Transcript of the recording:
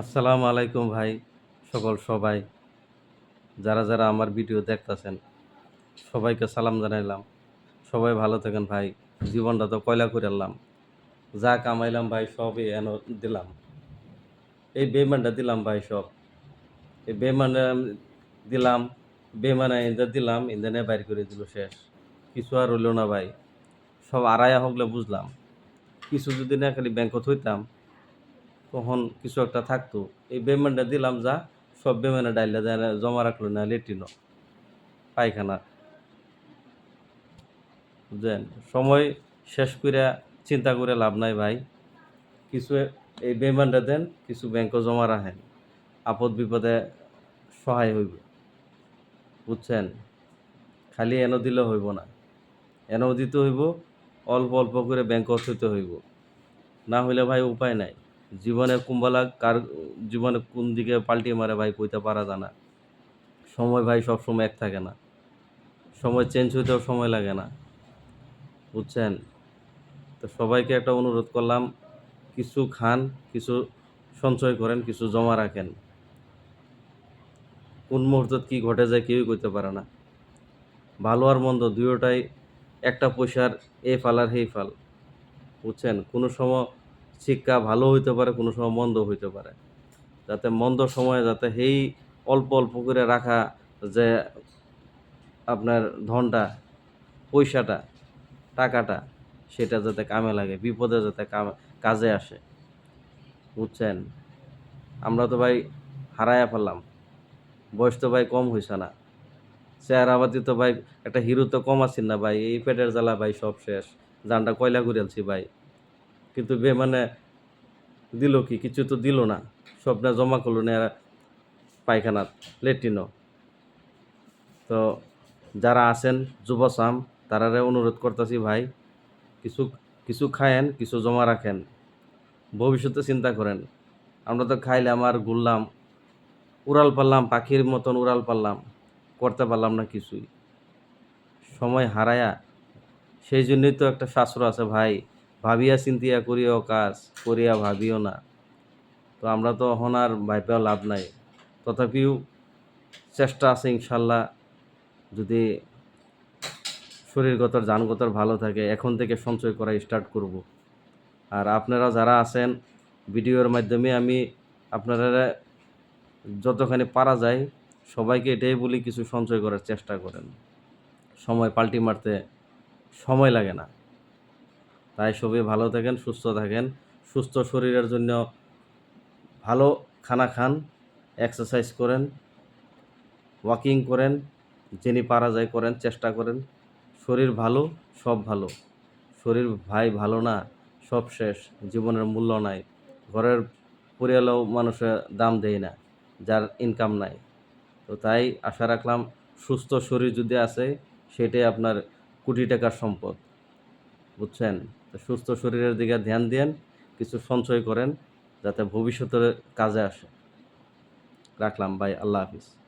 আসসালামু আলাইকুম ভাই, সকল সবাই। যারা যারা আমার ভিডিও দেখতেছেন, সবাইকে সালাম জানাইলাম। সবাই ভালো থাকেন ভাই, জীবনটা তো কয়লা করে আনলাম। যা কামাইলাম ভাই, সবই এন দিলাম। এই বেমানটা দিলাম ভাই সব। এই বেমানে দিলাম বেমানে ইন্দা দিলাম ইন্দানে বাইর করে দিল শেষ। কিছু আর হইল না ভাই। সব আড়াইয়া হগলে বুঝলাম। কিছু যদি না খালি ব্যাংকত হইতাম তখন কিছু একটা থাকতো। এই বেমানটা দিলাম যা, সব বেমানে ডাইলে জমা রাখল না লেট্রিনও পায়খানা। বুঝলেন? সময় শেষ করে চিন্তা করে লাভ নাই ভাই। কিছু এই বেমানটা দেন, কিছু ব্যাংকও জমা রাখেন। আপদ বিপদে সহায় হইব। বুঝছেন? খালি এনে দিলে হইব না। এনেও দিতে হইব, অল্প অল্প করে ব্যাংকত হইতে হইব। না হইলে ভাই উপায় নাই। জীবনে কুম্বালা কার জীবনে কোন দিকে পাল্টিয়ে মারে ভাই কইতে পারা জানা সময় ভাই সব সময় এক থাকে না। সময় চেঞ্জ হইতেও সময় লাগে না। বুঝছেন? তো সবাইকে একটা অনুরোধ করলাম, কিছু খান, কিছু সঞ্চয় করেন, কিছু জমা রাখেন। কোন মুহূর্তে কি ঘটে যায় কেউই করতে পারে না। ভালো আর মন্দ দুয়োটাই একটা পয়সার এ ফাল আর হেই ফাল। বুঝছেন? কোনো সময় শিক্ষা ভালো হইতে পারে, কোনো সময় মন্দ হইতে পারে। যাতে মন্দ সময়ে যাতে সেই অল্প অল্প করে রাখা যে আপনার ধনটা, পয়সাটা, টাকাটা, সেটা যাতে কামে লাগে, বিপদে যাতে কাজে আসে। বুঝছেন? আমরা তো ভাই হারায়া ফেললাম। বয়স তো ভাই কম হয়েছে না। চেহারাবাদি তো ভাই, একটা হিরো তো কম আছেন না ভাই। এই পেটের জ্বালা ভাই সব শেষ। জানটা কয়লা ঘুরেলছি ভাই। কিন্তু বে মানে দিল কি? কিছু তো দিল না। সব না জমা করল না এরা পায়খানার, লেট্রিনও। তো যারা আছেন যুবসাম তারারে অনুরোধ করতেছি ভাই, কিছু কিছু খায়েন, কিছু জমা রাখেন। ভবিষ্যতে চিন্তা করেন। আমরা তো খাইলাম আর ঘুরলাম, উড়াল পারলাম, পাখির মতন উড়াল পারলাম, করতে পারলাম না কিছুই। সময় হারায়া, সেই জন্যই তো একটা শাস্ত্র আছে ভাই ভাবিয়া চিন্তিয়া করিও কাজ, করিয়া ভাবিও না। তো আমরা তো আর ভাইপেও লাভ নাই। তথাপিও চেষ্টা আছে ইনশাল্লাহ, যদি শরীরগতর জানগতর ভালো থাকে, এখন থেকে সঞ্চয় করা স্টার্ট করব। আর আপনারা যারা আছেন, ভিডিওর মাধ্যমে আমি আপনারা যতখানি পারা যায়, সবাইকে এটাই বলি, কিছু সঞ্চয় করার চেষ্টা করেন। সময় পাল্টি মারতে সময় লাগে না। তাই সবাই ভালো থাকেন, সুস্থ থাকেন। সুস্থ শরীরের জন্য ভালো খানা খান এক্সারসাইজ করেন ওয়াকিং করেন, যিনি পারা যায় করেন, চেষ্টা করেন। শরীর ভালো, সব ভালো। শরীর ভাই ভালো না, সব শেষ, জীবনের মূল্য নাই। ঘরের পরিয়ালেও মানুষের দাম দেয় না, যার ইনকাম নাই। তো তাই আশা রাখলাম, সুস্থ শরীর যদি আছে, সেটাই আপনার কোটি টাকার সম্পদ। বুঝছেন? সুস্থ শরীরের দিকে ধ্যান দেন, কিছু সঞ্চয় করেন, যাতে ভবিষ্যতের কাজে আসে। রাখলাম ভাই, আল্লাহ হাফিজ।